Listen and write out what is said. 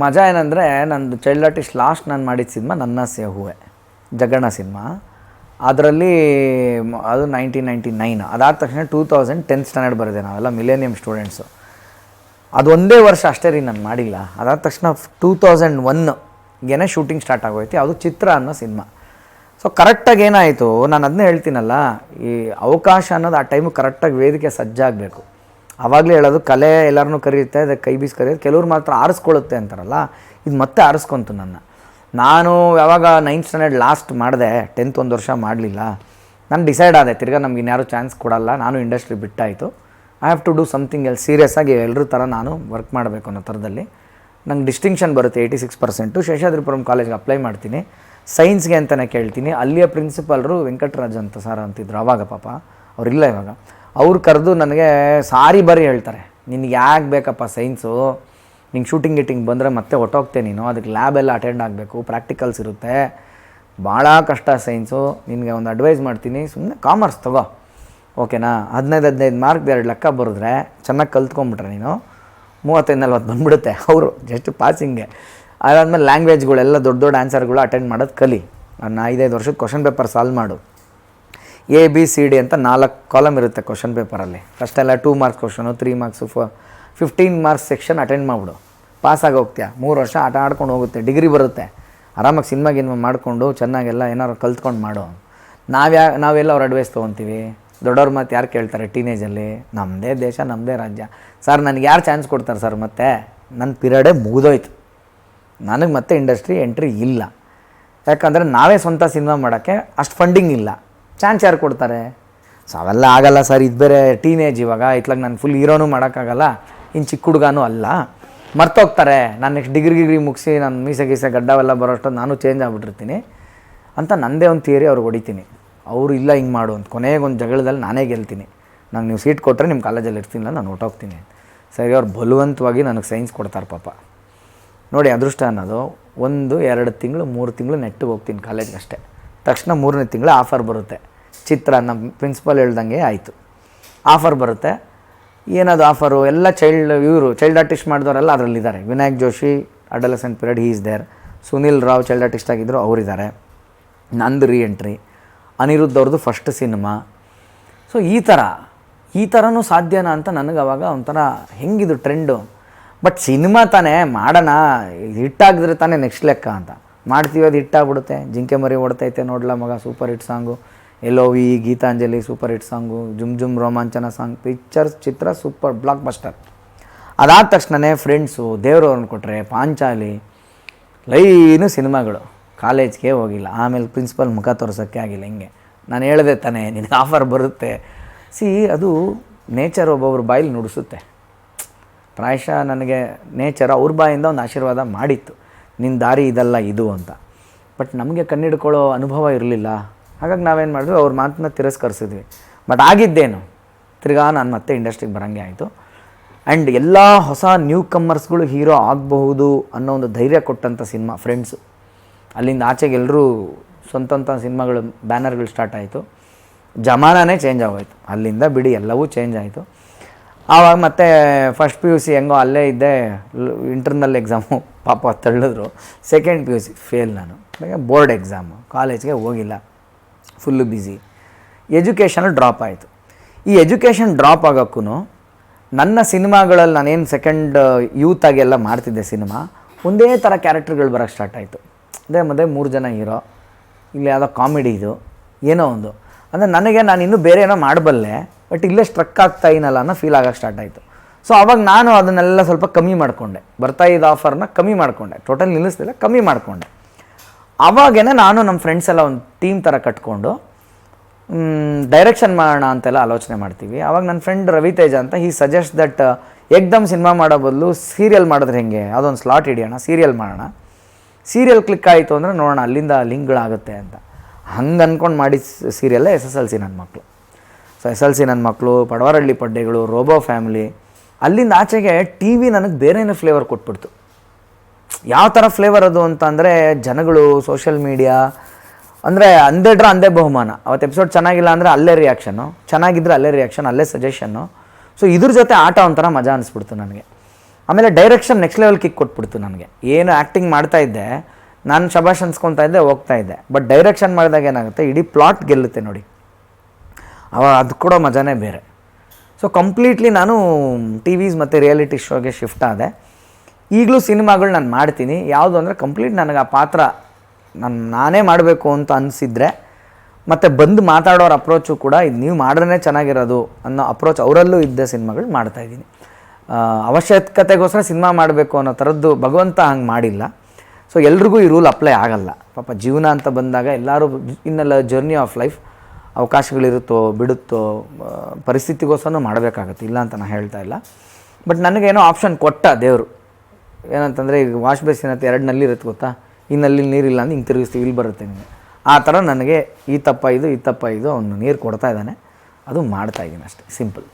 ಮಜಾ ಏನಂದರೆ ನಂದು ಚೈಲ್ಡ್ ಆರ್ಟಿಸ್ಟ್ ಲಾಸ್ಟ್ ನಾನು ಮಾಡಿದ ಸಿನಿಮಾ ನನ್ನ ಸೇ ಹೂವೆ ಜಗಣ್ಣ ಸಿನಿಮಾ. ಅದರಲ್ಲಿ ಅದು ನೈನ್ಟೀನ್ ನೈಂಟಿ ನೈನ್ ಅದಾದ ತಕ್ಷಣ ಟೂ ತೌಸಂಡ್ ಟೆಂತ್ ಸ್ಟ್ಯಾಂಡರ್ಡ್ ಬರೆದೆ ನಾವೆಲ್ಲ ಮಿಲೇನಿಯಂ ಸ್ಟೂಡೆಂಟ್ಸು ಅದು ಒಂದೇ ವರ್ಷ ಅಷ್ಟೇ ರೀ ನಾನು ಮಾಡಿಲ್ಲ. ಅದಾದ ತಕ್ಷಣ ಟೂ ತೌಸಂಡ್ ಒನ್ಗೆನೇ ಶೂಟಿಂಗ್ ಸ್ಟಾರ್ಟ್ ಆಗೋಯ್ತು. ಅದು ಚಿತ್ರ ಅನ್ನೋ ಸಿನಿಮಾ. ಸೊ ಕರೆಕ್ಟಾಗಿ ಏನಾಯಿತು? ನಾನು ಅದನ್ನೇ ಹೇಳ್ತೀನಲ್ಲ, ಈ ಅವಕಾಶ ಅನ್ನೋದು ಆ ಟೈಮಿಗೆ ಕರೆಕ್ಟಾಗಿ ವೇದಿಕೆ ಸಜ್ಜಾಗಬೇಕು. ಆವಾಗಲೇ ಹೇಳೋದು ಕಲೆ ಎಲ್ಲರನ್ನೂ ಕರೆಯುತ್ತೆ ಅದಕ್ಕೆ ಕೈ ಬೀಸಿ ಕರೆಯುತ್ತೆ. ಕೆಲವ್ರು ಮಾತ್ರ ಆರಿಸ್ಕೊಳ್ಳುತ್ತೆ ಅಂತಾರಲ್ಲ, ಇದು ಮತ್ತೆ ಆರಿಸ್ಕೊಂತು ನನ್ನ. ನಾನು ಯಾವಾಗ ನೈನ್ತ್ ಸ್ಟ್ಯಾಂಡರ್ಡ್ ಲಾಸ್ಟ್ ಮಾಡಿದೆ ಟೆಂತ್ ಒಂದು ವರ್ಷ ಮಾಡಲಿಲ್ಲ, ನಾನು ಡಿಸೈಡ್ ಆದೆ, ತಿರ್ಗಾ ನಮ್ಗೆ ಇನ್ಯಾರು ಚಾನ್ಸ್ ಕೊಡಲ್ಲ, ನಾನು industry ಬಿಟ್ಟಾಯಿತು. I have to do something serious ಆಗಿ ಎಲ್ಲರೂ ಥರ ನಾನು ವರ್ಕ್ ಮಾಡಬೇಕು ಅನ್ನೋ ಥರದಲ್ಲಿ. ನಂಗೆ ಡಿಸ್ಟಿಂಕ್ಷನ್ ಬರುತ್ತೆ ಏಯ್ಟಿ ಸಿಕ್ಸ್ ಪರ್ಸೆಂಟು ಶೇಷಾದ್ರಿಪುರಂ ಕಾಲೇಜ್ಗೆ ಅಪ್ಲೈ ಮಾಡ್ತೀನಿ. ಸೈನ್ಸ್ಗೆ ಅಂತಲೇ ಕೇಳ್ತೀನಿ. ಅಲ್ಲಿಯ ಪ್ರಿನ್ಸಿಪಾಲರು ವೆಂಕಟರಾಜ್ ಅಂತ ಸರ್ ಅಂತಿದ್ರು ಆವಾಗ ಪಾಪ. ಅವರಿಲ್ಲ ಇವಾಗ. ಅವ್ರು ಕರೆದು ನನಗೆ, ಸಾರಿ ಬರೀ ಹೇಳ್ತಾರೆ. ನಿನಗೆ ಯಾಕೆ ಬೇಕಪ್ಪ ಸೈನ್ಸು? ನಿಂಗೆ ಶೂಟಿಂಗ್ ಗಿಟಿಂಗ್ ಬಂದರೆ ಮತ್ತೆ ಹೊಟ್ಟೋಗ್ತೆ ನೀನು. ಅದಕ್ಕೆ ಲ್ಯಾಬ್ ಎಲ್ಲ ಅಟೆಂಡ್ ಆಗಬೇಕು, ಪ್ರಾಕ್ಟಿಕಲ್ಸ್ ಇರುತ್ತೆ. ಭಾಳ ಕಷ್ಟ ಸೈನ್ಸು. ನಿನಗೆ ಒಂದು ಅಡ್ವೈಸ್ ಮಾಡ್ತೀನಿ. ಸುಮ್ಮನೆ ಕಾಮರ್ಸ್ ತಗೋ. ಓಕೆನಾ? ಹದಿನೈದು ಹದಿನೈದು ಮಾರ್ಕ್ ಎರಡು ಲೆಕ್ಕ ಬರೆದ್ರೆ ಚೆನ್ನಾಗಿ ಕಲ್ತ್ಕೊಂಬಿಟ್ರೆ ನೀನು, ಮೂವತ್ತೈದು, ನಲ್ವತ್ತು ಬಂದ್ಬಿಡುತ್ತೆ. ಅವರು ಜಸ್ಟ್ ಪಾಸಿಂಗೆ ಅದಾದಮೇಲೆ ಲ್ಯಾಂಗ್ವೇಜ್ಗಳೆಲ್ಲ ದೊಡ್ಡ ದೊಡ್ಡ ಆನ್ಸರ್ಗಳು ಅಟೆಂಡ್ ಮಾಡೋದು ಕಲಿ. ನಾನು ಐದೈದು ವರ್ಷದ ಕ್ವಶನ್ ಪೇಪರ್ ಸಾಲ್ವ್ ಮಾಡು. ಎ ಬಿ ಸಿ ಡಿ ಅಂತ ನಾಲ್ಕು ಕಾಲಮ್ ಇರುತ್ತೆ ಕ್ವಶನ್ ಪೇಪರಲ್ಲಿ ಫಸ್ಟೆಲ್ಲ two marks question three marks ಫ ಫಿಫ್ಟೀನ್ ಮಾರ್ಕ್ಸ್ ಸೆಕ್ಷನ್ ಅಟೆಂಡ್ ಮಾಡಿಬಿಡು. ಪಾಸಾಗಿ ಹೋಗ್ತೀಯ? ಮೂರು ವರ್ಷ ಆಟ ಆಡ್ಕೊಂಡು ಹೋಗುತ್ತೆ ಡಿಗ್ರಿ ಬರುತ್ತೆ. ಆರಾಮಾಗಿ ಸಿನಿಮಾ ಗಿನ್ಮಾ ಮಾಡಿಕೊಂಡು ಚೆನ್ನಾಗೆಲ್ಲ ಏನಾದ್ರು ಕಲ್ತ್ಕೊಂಡು ಮಾಡು. ನಾವು ಯಾ ನಾವೆಲ್ಲ ಅವ್ರ ಅಡ್ವೈಸ್ ತೊಗೊತೀವಿ. ದೊಡ್ಡವ್ರ ಮಾತು ಯಾರು ಕೇಳ್ತಾರೆ ಟೀನೇಜಲ್ಲಿ ನಮ್ಮದೇ ದೇಶ ನಮ್ಮದೇ ರಾಜ್ಯ. ಸರ್ ನನಗೆ ಯಾರು ಚಾನ್ಸ್ ಕೊಡ್ತಾರೆ ಸರ್ ಮತ್ತೆ? ನನ್ನ ಪಿರಿಯಡೇ ಮುಗಿದೋಯ್ತು. ನನಗೆ ಮತ್ತೆ ಇಂಡಸ್ಟ್ರಿ ಎಂಟ್ರಿ ಇಲ್ಲ. ಯಾಕಂದರೆ ನಾವೇ ಸ್ವಂತ ಸಿನಿಮಾ ಮಾಡೋಕ್ಕೆ ಅಷ್ಟು ಫಂಡಿಂಗ್ ಇಲ್ಲ. ಚಾನ್ಸ್ ಯಾರು ಕೊಡ್ತಾರೆ. ಸೊ ಅವೆಲ್ಲ ಆಗಲ್ಲ ಸರ್. ಇದು ಬೇರೆ ಟೀನೇಜ್ ಇವಾಗ. ಇತ್ಲಾಗ ನಾನು ಫುಲ್ ಹೀರೋನು ಮಾಡೋಕ್ಕಾಗಲ್ಲ. ಇನ್ನು ಚಿಕ್ಕ ಹುಡುಗನೂ ಅಲ್ಲ. ಮರ್ತೋಗ್ತಾರೆ. ನಾನು ನೆಕ್ಸ್ಟ್ ಡಿಗ್ರಿ ಗಿಗ್ರಿ ಮುಗಿಸಿ ನಾನು ಮೀಸೆ ಗೀಸೆ ಗಡ್ಡವೆಲ್ಲ ಬರೋಷ್ಟು ನಾನು ಚೇಂಜ್ ಆಗಿಬಿಟ್ಟಿರ್ತೀನಿ. ಅಂತ ನನ್ನದೇ ಒಂದು ಥಿಯರಿ ಅವ್ರಿಗೆ ಹೊಡಿತೀನಿ. ಅವರು ಇಲ್ಲ ಹಿಂಗೆ ಮಾಡು ಅಂತ. ಕೊನೆಗೆ ಒಂದು ಜಗಳದಲ್ಲಿ ನಾನೇ ಗೆಲ್ತೀನಿ. ನಂಗೆ ನೀವು ಸೀಟ್ ಕೊಟ್ಟರೆ ನಿಮ್ಮ ಕಾಲೇಜಲ್ಲಿ ಇರ್ತೀನಿಲ್ಲ, ನಾನು ಹೊಟ್ಟೋಗ್ತೀನಿ ಸರಿ, ಅವ್ರು ಬಲವಂತವಾಗಿ ನನಗೆ ಸೈನ್ಸ್ ಕೊಡ್ತಾರೆ ಪಾಪ. ನೋಡಿ, ಅದೃಷ್ಟ ಅನ್ನೋದು ಒಂದು, ಎರಡು ತಿಂಗಳು, ಮೂರು ತಿಂಗಳು ನೆಟ್ಟಿಗೆ ಹೋಗ್ತೀನಿ ಕಾಲೇಜ್ಗೆ ಅಷ್ಟೇ ತಕ್ಷಣ ಮೂರನೇ ತಿಂಗಳು ಆಫರ್ ಬರುತ್ತೆ. ಚಿತ್ರ ನಮ್ಮ ಪ್ರಿನ್ಸಿಪಲ್ ಹೇಳ್ದಂಗೆ ಆಯಿತು. ಆಫರ್ ಬರುತ್ತೆ. ಏನದು ಆಫರು ಎಲ್ಲ ಚೈಲ್ಡ್ ಇವರು ಚೈಲ್ಡ್ ಆರ್ಟಿಸ್ಟ್ ಮಾಡಿದವರೆಲ್ಲ ಅದರಲ್ಲಿದ್ದಾರೆ. Vinayak Joshi adolescent period is there Sunil Rao child artist ಆಗಿದ್ದರು ಅವರಿದ್ದಾರೆ. ನಂದು ರೀ ಎಂಟ್ರಿ ಅನಿರುದ್ಧ ಅವ್ರದ್ದು ಫಸ್ಟ್ ಸಿನಿಮಾ ಸೊ ಈ ಥರ ಈ ಥರನೂ ಸಾಧ್ಯನಾ ಅಂತ ನನಗೆ ಅವಾಗ ಒಂಥರ ಹೆಂಗಿದು ಟ್ರೆಂಡು ಬಟ್ ಸಿನಿಮಾ ತಾನೇ, ಮಾಡೋಣ ಹಿಟ್ಟಾಗಿದ್ರೆ ತಾನೇ ನೆಕ್ಸ್ಟ್ ಲೆಕ್ಕ ಅಂತ. ಮಾಡ್ತೀವಿ, ಅದು ಹಿಟ್ಟಾಗ್ಬಿಡುತ್ತೆ ಜಿಂಕೆ ಮರಿ ಓಡ್ತೈತೆ ನೋಡ್ಲ ಮಗ ಸೂಪರ್ ಹಿಟ್ ಸಾಂಗು ಎಲ್ಲೋ ವಿ ಗೀತಾಂಜಲಿ ಸೂಪರ್ ಹಿಟ್ ಸಾಂಗು ಜುಮ್ ಜುಮ್ ರೋಮಾಂಚನ ಸಾಂಗ್ ಪಿಕ್ಚರ್ಸ್ ಚಿತ್ರ ಸೂಪರ್ ಬ್ಲಾಕ್ ಬಸ್ಟರ್ ಅದಾದ ತಕ್ಷಣವೇ ಫ್ರೆಂಡ್ಸು ದೇವ್ರವ್ರನ್ನ ಕೊಟ್ಟರೆ ಪಾಂಚಾಲಿ ಲೈನು ಸಿನಿಮಾಗಳು. ಕಾಲೇಜ್ಗೆ ಹೋಗಿಲ್ಲ. ಆಮೇಲೆ ಪ್ರಿನ್ಸಿಪಲ್ ಮುಖ ತೋರ್ಸೋಕ್ಕೆ ಆಗಿಲ್ಲ ಹಿಂಗೆ. ನಾನು ಹೇಳಿದೆ ತಾನೇ, ನಿನಗೆ ಆಫರ್ ಬರುತ್ತೆ. ಸಿ ಅದು ನೇಚರ್ ಒಬ್ಬೊಬ್ರ ಬಾಯಲ್ಲಿ ನುಡಿಸುತ್ತೆ. ಪ್ರಾಯಶಃ ನನಗೆ ನೇಚರ್ ಅವ್ರ ಬಾಯಿಂದ ಒಂದು ಆಶೀರ್ವಾದ ಮಾಡಿತ್ತು. ನಿನ್ನ ದಾರಿ ಇದಲ್ಲ, ಇದು ಅಂತ. ಬಟ್ ನಮಗೆ ಕಣ್ಣಿಡ್ಕೊಳ್ಳೋ ಅನುಭವ ಇರಲಿಲ್ಲ. ಹಾಗಾಗಿ ನಾವೇನು ಮಾಡಿದ್ವಿ, ಅವ್ರ ಮಾತನ್ನ ತಿರಸ್ಕರಿಸಿದ್ವಿ. ಬಟ್ ಆಗಿದ್ದೇನು? ತಿರ್ಗಾ ನಾನು ಮತ್ತೆ ಇಂಡಸ್ಟ್ರಿಗೆ ಬರೋಂಗೆ ಆಯಿತು. ಆ್ಯಂಡ್ ಎಲ್ಲ ಹೊಸ ನ್ಯೂ ಕಮ್ಮರ್ಸ್ಗಳು ಹೀರೋ ಆಗಬಹುದು ಅನ್ನೋ ಒಂದು ಧೈರ್ಯ ಕೊಟ್ಟಂಥ ಸಿನಿಮಾ ಫ್ರೆಂಡ್ಸು ಅಲ್ಲಿಂದ ಆಚೆಗೆ ಎಲ್ಲರೂ ಸ್ವಂತ ಸಿನಿಮಾಗಳು ಬ್ಯಾನರ್ಗಳು ಸ್ಟಾರ್ಟ್ ಆಯಿತು. ಜಮಾನಾನೇ ಚೇಂಜ್ ಆಗೋಯ್ತು. ಅಲ್ಲಿಂದ ಬಿಡಿ ಎಲ್ಲವೂ ಚೇಂಜ್ ಆಯಿತು. ಆವಾಗ ಮತ್ತೆ ಫಸ್ಟ್ ಪಿ ಯು ಸಿ ಹೆಂಗೋ ಅಲ್ಲೇ ಇದ್ದೆ ಇಂಟರ್ನಲ್ ಎಕ್ಸಾಮು ಪಾಪ ತಳ್ಳಿದ್ರು. Second P U C fail ನಾನು. ಬೋರ್ಡ್ ಎಕ್ಸಾಮು ಕಾಲೇಜ್ಗೆ ಹೋಗಿಲ್ಲ. ಫುಲ್ಲು ಬ್ಯುಸಿ ಎಜುಕೇಷನ್ ಡ್ರಾಪ್ ಆಯಿತು. ಈ ಎಜುಕೇಷನ್ ಡ್ರಾಪ್ ಆಗೋಕ್ಕೂ ನನ್ನ ಸಿನಿಮಾಗಳಲ್ಲಿ ನಾನೇನು ಸೆಕೆಂಡ್ ಯೂತಾಗೆಲ್ಲ ಮಾಡ್ತಿದ್ದೆ ಸಿನಿಮಾ, ಒಂದೇ ಥರ ಕ್ಯಾರೆಕ್ಟರ್ಗಳು ಬರೋಕ್ಕೆ ಸ್ಟಾರ್ಟ್ ಆಯಿತು. ಅದೇ ಮತ್ತೆ ಮೂರು ಜನ ಹೀರೋ ಇಲ್ಲಿ ಯಾವುದೋ ಕಾಮಿಡಿ ಇದು, ಏನೋ ಒಂದು. ಅಂದರೆ ನನಗೆ ನಾನು ಇನ್ನೂ ಬೇರೆ ಏನೋ ಮಾಡಬಲ್ಲೆ ಬಟ್ ಇಲ್ಲೇ ಸ್ಟ್ರಕ್ ಆಗ್ತಾ ಏನಲ್ಲ ಅನ್ನೋ ಫೀಲ್ ಆಗೋಕ್ಕೆ ಸ್ಟಾರ್ಟ್ ಆಯಿತು. ಸೊ ಅವಾಗ ನಾನು ಅದನ್ನೆಲ್ಲ ಸ್ವಲ್ಪ ಕಮ್ಮಿ ಮಾಡಿಕೊಂಡೆ. ಬರ್ತಾ ಇದ್ದ ಆಫರ್ನ ಕಮ್ಮಿ ಮಾಡಿಕೊಂಡೆ. ಟೋಟಲ್ ನಿಲ್ಲಿಸ್ತಿಲ್ಲ, ಕಮ್ಮಿ ಮಾಡಿಕೊಂಡೆ. ಅವಾಗೇನೆ ನಾನು ನಮ್ಮ ಫ್ರೆಂಡ್ಸ್ ಎಲ್ಲ ಒಂದು ಟೀಮ್ ಥರ ಕಟ್ಕೊಂಡು ಡೈರೆಕ್ಷನ್ ಮಾಡೋಣ ಅಂತೆಲ್ಲ ಆಲೋಚನೆ ಮಾಡ್ತೀವಿ. ಅವಾಗ ನನ್ನ ಫ್ರೆಂಡ್ ರವಿತೇಜ ಅಂತ ಹಿ ಸಜೆಸ್ಟ್ ದಟ್ ಏಕ್ದಮ್ ಸಿನಿಮಾ ಮಾಡೋ ಬದಲು ಸೀರಿಯಲ್ ಮಾಡಿದ್ರೆ ಹೆಂಗೆ? ಅದೊಂದು ಸ್ಲಾಟ್ ಹಿಡಿಯೋಣ ಸೀರಿಯಲ್ ಮಾಡೋಣ. ಸೀರಿಯಲ್ ಕ್ಲಿಕ್ ಆಯಿತು ಅಂದರೆ ನೋಡೋಣ, ಅಲ್ಲಿಂದ ಲಿಂಕ್ಗಳಾಗುತ್ತೆ ಅಂತ. ಹಂಗೆ ಅಂದ್ಕೊಂಡು ಮಾಡಿ ಸೀರಿಯಲ್ಲೇ ಎಸ್ ಎಸ್ ಎಲ್ ಸಿ ನನ್ನ ಮಕ್ಕಳು ಸೊ ಎಸ್ ಎಲ್ ಸಿ ನನ್ನ ಮಕ್ಕಳು ಪಡವಾರಳ್ಳಿ ಪಡ್ಡೆಗಳು ರೋಬೋ ಫ್ಯಾಮಿಲಿ ಅಲ್ಲಿಂದ ಆಚೆಗೆ ಟಿ ವಿ ನನಗೆ ಬೇರೆನೇ ಫ್ಲೇವರ್ ಕೊಟ್ಬಿಡ್ತು. ಯಾವ ಥರ ಫ್ಲೇವರ್ ಅದು ಅಂತ ಅಂದರೆ ಜನಗಳು ಸೋಷಿಯಲ್ ಮೀಡಿಯಾ ಅಂದರೆ ಅಂದೇಟ್ರೆ ಅಂದೇ ಬಹುಮಾನ. ಅವತ್ತು ಎಪಿಸೋಡ್ ಚೆನ್ನಾಗಿಲ್ಲ ಅಂದರೆ ಅಲ್ಲೇ ರಿಯಾಕ್ಷನ್ನು ಚೆನ್ನಾಗಿದ್ರೆ ಅಲ್ಲೇ ರಿಯಾಕ್ಷನ್ ಅಲ್ಲೇ ಸಜೆಷನ್ನು ಸೊ ಇದ್ರ ಜೊತೆ ಆಟ ಒಂಥರ ಮಜಾ ಅನಿಸ್ಬಿಡ್ತು ನನಗೆ. ಆಮೇಲೆ ಡೈರೆಕ್ಷನ್ ನೆಕ್ಸ್ಟ್ ಲೆವೆಲ್ ಕಿಕ್ ಕೊಟ್ಬಿಡ್ತು ನನಗೆ. ಏನು ಆ್ಯಕ್ಟಿಂಗ್ ಮಾಡ್ತಾ ಇದ್ದೆ, ನಾನು ಶಬಾಷ್ ಅನ್ಸ್ಕೊತಾ ಇದ್ದೆ, ಹೋಗ್ತಾ ಇದ್ದೆ. ಬಟ್ ಡೈರೆಕ್ಷನ್ ಮಾಡಿದಾಗ ಏನಾಗುತ್ತೆ, ಇಡೀ ಪ್ಲಾಟ್ ಗೆಲ್ಲುತ್ತೆ ನೋಡಿ. ಅವ, ಅದು ಕೂಡ ಮಜಾನೇ ಬೇರೆ. ಸೊ ಕಂಪ್ಲೀಟ್ಲಿ ನಾನು ಟಿ ವಿಸ್ ಮತ್ತು ರಿಯಾಲಿಟಿ ಶೋಗೆ ಶಿಫ್ಟ್ ಆದೆ. ಈಗಲೂ ಸಿನಿಮಾಗಳು ನಾನು ಮಾಡ್ತೀನಿ. ಯಾವುದು ಅಂದರೆ ಕಂಪ್ಲೀಟ್ ನನಗೆ ಆ ಪಾತ್ರ ನಾನು ನಾನೇ ಮಾಡಬೇಕು ಅಂತ ಅನಿಸಿದ್ರೆ ಮತ್ತು ಬಂದು ಮಾತಾಡೋರ ಅಪ್ರೋಚು ಕೂಡ ಇದು ನೀವು ಮಾಡ್ರೇ ಚೆನ್ನಾಗಿರೋದು ಅನ್ನೋ ಅಪ್ರೋಚ್ ಅವರಲ್ಲೂ ಇದ್ದ ಸಿನಿಮಾಗಳು ಮಾಡ್ತಾಯಿದ್ದೀನಿ ಅವಶ್ಯಕತೆಗೋಸ್ಕರ ಸಿನಿಮಾ ಮಾಡಬೇಕು ಅನ್ನೋ ಥರದ್ದು ಭಗವಂತ ಹಂಗೆ ಮಾಡಿಲ್ಲ. ಸೊ ಎಲ್ರಿಗೂ ಈ ರೂಲ್ ಅಪ್ಲೈ ಆಗಲ್ಲ. ಪಾಪ ಜೀವನ ಅಂತ ಬಂದಾಗ ಎಲ್ಲರೂ ಇನ್ನೆಲ್ಲ ಜರ್ನಿ ಆಫ್ ಲೈಫ್ ಅವಕಾಶಗಳಿರುತ್ತೋ, ಬಿಡುತ್ತೋ ಪರಿಸ್ಥಿತಿಗೋಸ್ಕರ ಮಾಡಬೇಕಾಗತ್ತೆ. ಇಲ್ಲ ಅಂತ ನಾನು ಹೇಳ್ತಾ ಇಲ್ಲ. ಬಟ್ ನನಗೇನೋ ಆಪ್ಷನ್ ಕೊಟ್ಟ ದೇವರು. ಏನಂತಂದರೆ ಈಗ ವಾಶ್ ಬೇಸಿನ್ ಅಂತ ಎರಡು ನಲ್ಲಿ ಇರುತ್ತೆ ಗೊತ್ತಾ? ಈ ನಲ್ಲಿ ನೀರಿಲ್ಲ ಅಂದ್ರೆ ಹಿಂಗೆ ತಿರುಗಿಸ್ತೀವಿ, ಇಲ್ಲಿ ಬರುತ್ತೆ ನಿಮಗೆ. ಆ ಥರ ನನಗೆ ಈ ತಪ್ಪ ಇದು, ಈ ತಪ್ಪ ಇದು, ಅವನು ನೀರು ಕೊಡ್ತಾ ಇದ್ದಾನೆ. ಅದು ಮಾಡ್ತಾ ಇದ್ದೀನಿ ಅಷ್ಟೇ ಸಿಂಪಲ್